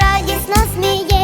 радісно сміє.